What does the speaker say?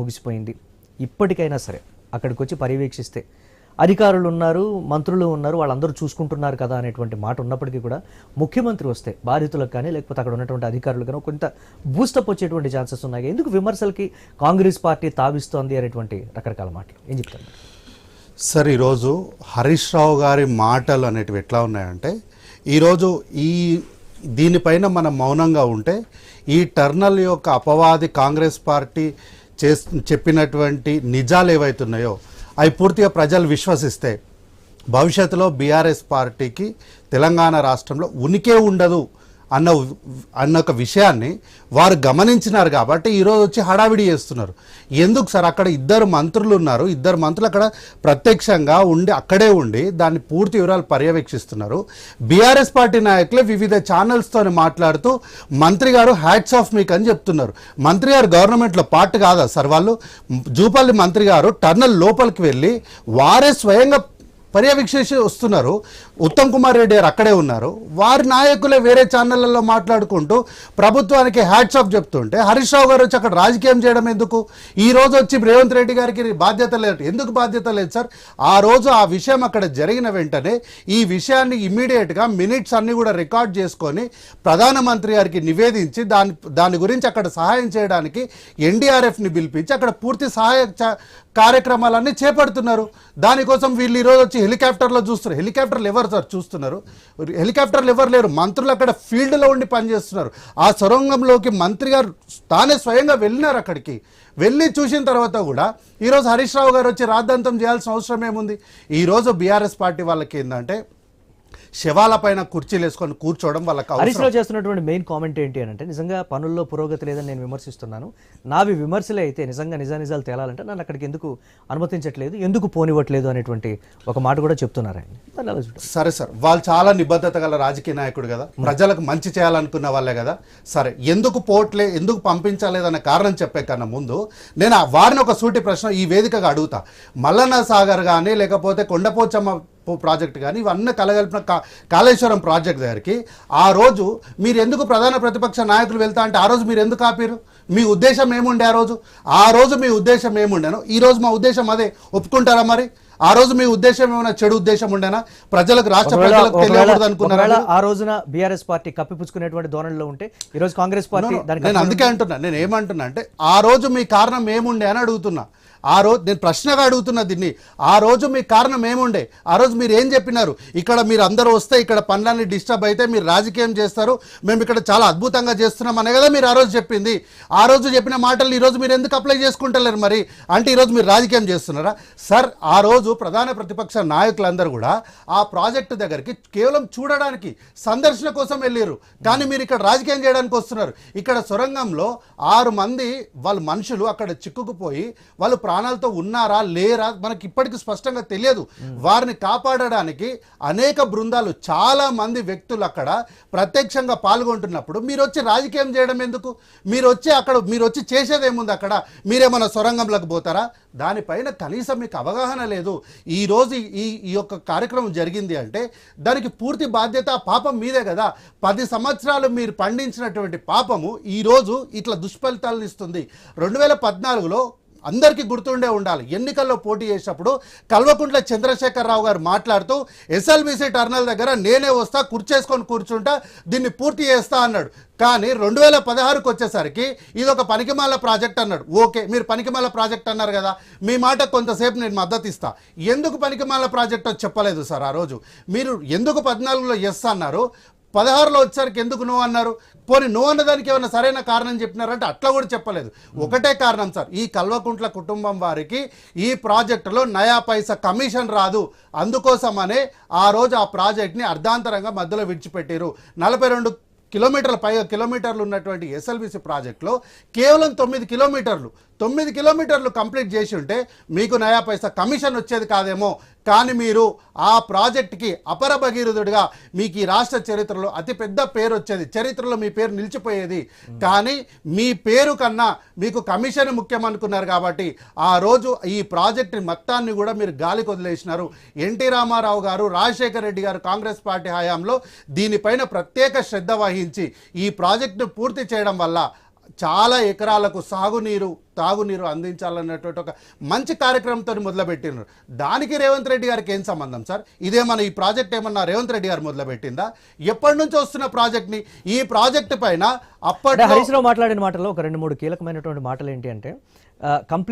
ముగిసిపోయింది. ఇప్పటికైనా సరే అక్కడికి వచ్చి పర్యవేక్షిస్తే అధికారులు ఉన్నారు మంత్రులు ఉన్నారు వాళ్ళందరూ చూసుకుంటున్నారు కదా అనేటువంటి మాట ఉన్నప్పటికీ కూడా ముఖ్యమంత్రి వస్తే బాధితులకు కానీ లేకపోతే అక్కడ ఉన్నటువంటి అధికారులు కానీ కొంత బూస్టప్ వచ్చేటువంటి ఛాన్సెస్ ఉన్నాయి. ఎందుకు విమర్శలకి కాంగ్రెస్ పార్టీ తావిస్తోంది అనేటువంటి రకరకాల మాటలు? ఏం చెప్తారు? సార్ ఈరోజు హరీష్ రావు గారి మాటలు అనేటివి ఎట్లా ఉన్నాయంటే ఈరోజు ఈ దీనిపైన మనం మౌనంగా ఉంటే ఈ టర్నల్ యొక్క అపవాది కాంగ్రెస్ పార్టీ చేస్ చెప్పినటువంటి నిజాలు ఏవైతున్నాయో అవి పూర్తిగా ప్రజలు విశ్వసిస్తే భవిష్యత్తులో బీఆర్ఎస్ పార్టీకి తెలంగాణ రాష్ట్రంలో ఉనికే ఉండదు. అన్న అన్న ఒక విషయాన్ని వారు గమనించినారు కాబట్టి ఈరోజు వచ్చి హడావిడి చేస్తున్నారు. ఎందుకు సార్ అక్కడ ఇద్దరు మంత్రులు ఉన్నారు? ఇద్దరు మంత్రులు అక్కడ ప్రత్యక్షంగా ఉండి అక్కడే ఉండి దాన్ని పూర్తి వివరాలు పర్యవేక్షిస్తున్నారు. బీఆర్ఎస్ పార్టీ నాయకులే వివిధ ఛానల్స్తో మాట్లాడుతూ మంత్రి గారు హ్యాట్స్ ఆఫ్ మీకు అని చెప్తున్నారు. మంత్రి గారు గవర్నమెంట్లో పార్ట్ కాదా సార్ వాళ్ళు? జూపల్లి మంత్రి గారు టర్నల్ లోపలికి వెళ్ళి వారే స్వయంగా పర్యవేక్షించి వస్తున్నారు. ఉత్తమ్ కుమార్ రెడ్డి గారు అక్కడే ఉన్నారు. వారి నాయకులే వేరే ఛానళ్ళలో మాట్లాడుకుంటూ ప్రభుత్వానికి హ్యాట్స్ ఆఫ్ చెప్తుంటే హరీష్ రావు గారు వచ్చి అక్కడ రాజకీయం చేయడం ఎందుకు? ఈ రోజు వచ్చి రేవంత్ రెడ్డి గారికి బాధ్యత లేదు. ఎందుకు బాధ్యత లేదు సార్? ఆ రోజు ఆ విషయం అక్కడ జరిగిన వెంటనే ఈ విషయాన్ని ఇమ్మీడియట్గా మినిట్స్ అన్ని కూడా రికార్డ్ చేసుకొని ప్రధానమంత్రి గారికి నివేదించి దాని దాని గురించి అక్కడ సహాయం చేయడానికి ఎన్డీఆర్ఎఫ్ని పిలిపించి అక్కడ పూర్తి సహాయ చ- కార్యక్రమాలన్నీ చేపడుతున్నారు. దానికోసం వీళ్ళు ఈరోజు వచ్చి హెలికాప్టర్లో చూస్తున్నారు. హెలికాప్టర్లు ఎవరు సార్ చూస్తున్నారు? హెలికాప్టర్లు ఎవరు లేరు. మంత్రులు అక్కడ ఫీల్డ్లో ఉండి పనిచేస్తున్నారు. ఆ సొరంగంలోకి మంత్రి గారు తానే స్వయంగా వెళ్ళినారు అక్కడికి. వెళ్ళి చూసిన తర్వాత కూడా ఈరోజు హరీష్ రావు గారు వచ్చి రాద్ధాంతం చేయాల్సిన అవసరం ఏముంది? ఈరోజు బీఆర్ఎస్ పార్టీ వాళ్ళకి ఏంటంటే శవాల పైన కుర్చీలు వేసుకొని కూర్చోవడం వాళ్ళకి అవసరం. హరీష్ రావు చేస్తున్నటువంటి మెయిన్ కామెంట్ ఏంటి అని అంటే నిజంగా పనుల్లో పురోగతి లేదని నేను విమర్శిస్తున్నాను. నావి విమర్శలే అయితే నిజంగా నిజానిజాలు తేలాలంటే నన్ను అక్కడికి ఎందుకు అనుమతించట్లేదు ఎందుకు పోనివ్వట్లేదు అనేటువంటి ఒక మాట కూడా చెప్తున్నారు ఆయన. సరే సార్ వాళ్ళు చాలా నిబద్ధత గల రాజకీయ నాయకుడు కదా. ప్రజలకు మంచి చేయాలనుకున్న వాళ్ళే కదా. సరే ఎందుకు పోట్లే ఎందుకు పంపించలేదన్న కారణం చెప్పే కన్నా ముందు నేను ఆ వారిని ఒక సూటి ప్రశ్న ఈ వేదికగా అడుగుతా. మల్లన్న సాగర్ కానీ లేకపోతే కొండపోచమ్మ ప్రాజెక్ట్ కానీ ఇవన్నీ కలగలిపిన కాళేశ్వరం ప్రాజెక్ట్ దగ్గరికి ఆ రోజు మీరు ఎందుకు ప్రధాన ప్రతిపక్ష నాయకులు వెళ్తా అంటే ఆ రోజు మీరు ఎందుకు ఆపారు? మీ ఉద్దేశం ఏముండే ఆ రోజు? ఆ రోజు మీ ఉద్దేశం ఏముండేనో? ఈ రోజు మా ఉద్దేశం అదే. ఒప్పుకుంటారా మరి? ఆ రోజు మీ ఉద్దేశం ఏమైనా చెడు ఉద్దేశం ఉండేనా? ప్రజలకు రాష్ట్ర ప్రజలకు తెలియకూడదు అనుకున్నారా? ఆ రోజున బీఆర్ఎస్ పార్టీ కప్పిపుచ్చుకునేటువంటి ధోరణిలో ఉంటే ఈ రోజు కాంగ్రెస్ పార్టీ నేను అందుకే అంటున్నా. నేను ఏమంటున్నా అంటే ఆ రోజు మీ కారణం ఏముండే అని అడుగుతున్నా. ఆ రోజు నేను ప్రశ్నగా అడుగుతున్నా దీన్ని. ఆ రోజు మీ కారణం ఏముండే? ఆ రోజు మీరు ఏం చెప్పినారు? ఇక్కడ మీరు అందరూ వస్తే ఇక్కడ పనులన్నీ డిస్టర్బ్ అయితే మీరు రాజకీయం చేస్తారు. మేము ఇక్కడ చాలా అద్భుతంగా చేస్తున్నాం అనే కదా మీరు ఆ రోజు చెప్పింది. ఆ రోజు చెప్పిన మాటలు ఈరోజు మీరు ఎందుకు అప్లై చేసుకుంటలేరు మరి? అంటే ఈరోజు మీరు రాజకీయం చేస్తున్నారా? సార్ ఆ రోజు ప్రధాన ప్రతిపక్ష నాయకులందరూ కూడా ఆ ప్రాజెక్టు దగ్గరికి కేవలం చూడడానికి సందర్శన కోసం వెళ్ళారు కానీ మీరు ఇక్కడ రాజకీయం చేయడానికి వస్తున్నారు. ఇక్కడ సొరంగంలో ఆరు మంది వాళ్ళ మనుషులు అక్కడ చిక్కుకుపోయి వాళ్ళు ప్రాణాలతో ఉన్నారా లేరా మనకి ఇప్పటికీ స్పష్టంగా తెలియదు. వారిని కాపాడడానికి అనేక బృందాలు చాలా మంది వ్యక్తులు అక్కడ ప్రత్యక్షంగా పాల్గొంటున్నప్పుడు మీరు వచ్చి రాజకీయం చేయడం ఎందుకు? మీరు వచ్చి అక్కడ మీరు వచ్చి చేసేది ఏముంది అక్కడ? మీరేమన్నా సొరంగంలోకి పోతారా? దానిపైన కనీసం మీకు అవగాహన లేదు. ఈ రోజు ఈ ఈ యొక్క కార్యక్రమం జరిగింది అంటే దానికి పూర్తి బాధ్యత పాపం మీదే కదా. పది సంవత్సరాలు మీరు పండించినటువంటి పాపము ఈరోజు ఇట్లా దుష్ఫలితాలను ఇస్తుంది. రెండు వేల పద్నాలుగులో అందరికీ గుర్తుండే ఉండాలి. ఎన్నికల్లో పోటీ చేసినప్పుడు కల్వకుంట్ల చంద్రశేఖరరావు గారు మాట్లాడుతూ ఎస్ఎల్బీసీ టర్నల్ దగ్గర నేనే వస్తా కుర్చేసుకొని కూర్చుంటా దీన్ని పూర్తి చేస్తా అన్నాడు. కానీ రెండు వేల పదహారుకు వచ్చేసరికి ఇది ఒక పనికిమాల ప్రాజెక్ట్ అన్నాడు. ఓకే మీరు పనికిమాల ప్రాజెక్ట్ అన్నారు కదా మీ మాట కొంతసేపు నేను మద్దతు ఇస్తా ఎందుకు పనికిమాల ప్రాజెక్ట్ చెప్పలేదు సార్ ఆ రోజు? మీరు ఎందుకు పద్నాలుగులో ఎస్ అన్నారు? పదహారులో వచ్చేసరికి ఎందుకు నో అన్నారు? పోనీ నో అన్నదానికి ఏమైనా సరైన కారణం చెప్పినారంటే అట్లా కూడా చెప్పలేదు. ఒకటే కారణం సార్ ఈ కల్వకుంట్ల కుటుంబం వారికి ఈ ప్రాజెక్టులో నయా పైసా కమిషన్ రాదు. అందుకోసమనే ఆ రోజు ఆ ప్రాజెక్ట్ని అర్ధాంతరంగా మధ్యలో విడిచిపెట్టారు నలభై రెండు కిలోమీటర్ల పైగా కిలోమీటర్లు ఉన్నటువంటి ఎస్ఎల్బిసి ప్రాజెక్టులో కేవలం తొమ్మిది కిలోమీటర్లు తొమ్మిది కిలోమీటర్లు కంప్లీట్ చేసి ఉంటే మీకు నయా పైసా కమిషన్ వచ్చేది కాదేమో. కానీ మీరు ఆ ప్రాజెక్ట్కి అపర భగీరథుడిగా మీకు ఈ రాష్ట్ర చరిత్రలో అతిపెద్ద పేరు వచ్చేది. చరిత్రలో మీ పేరు నిలిచిపోయేది. కానీ మీ పేరు కన్నా మీకు కమిషన్ ముఖ్యం అనుకున్నారు కాబట్టి ఆ రోజు ఈ ప్రాజెక్ట్ మొత్తాన్ని కూడా మీరు గాలికి వదిలేసినారు. ఎన్టీ రామారావు గారు రాజశేఖర రెడ్డి గారు కాంగ్రెస్ పార్టీ హయాంలో దీనిపైన ప్రత్యేక శ్రద్ధ వహించి ఈ ప్రాజెక్టును పూర్తి చేయడం వల్ల చాలా ఎకరాలకు సాగునీరు తాగునీరు అందించాలన్నటువంటి ఒక మంచి కార్యక్రమంతో మొదలుపెట్టినారు దానికి రేవంత్ రెడ్డి గారికి ఏం సంబంధం సార్? ఇదేమన్నా ఈ ప్రాజెక్ట్ ఏమన్నా రేవంత్ రెడ్డి గారు మొదలుపెట్టిందా? ఎప్పటి నుంచి వస్తున్న ప్రాజెక్ట్ని ఈ ప్రాజెక్ట్ పైన అంటే అప్పట్లో హరీష్ రావు మాట్లాడిన మాటల్లో ఒక రెండు మూడు కీలకమైనటువంటి మాటలు ఏంటి అంటే కంప్లీట్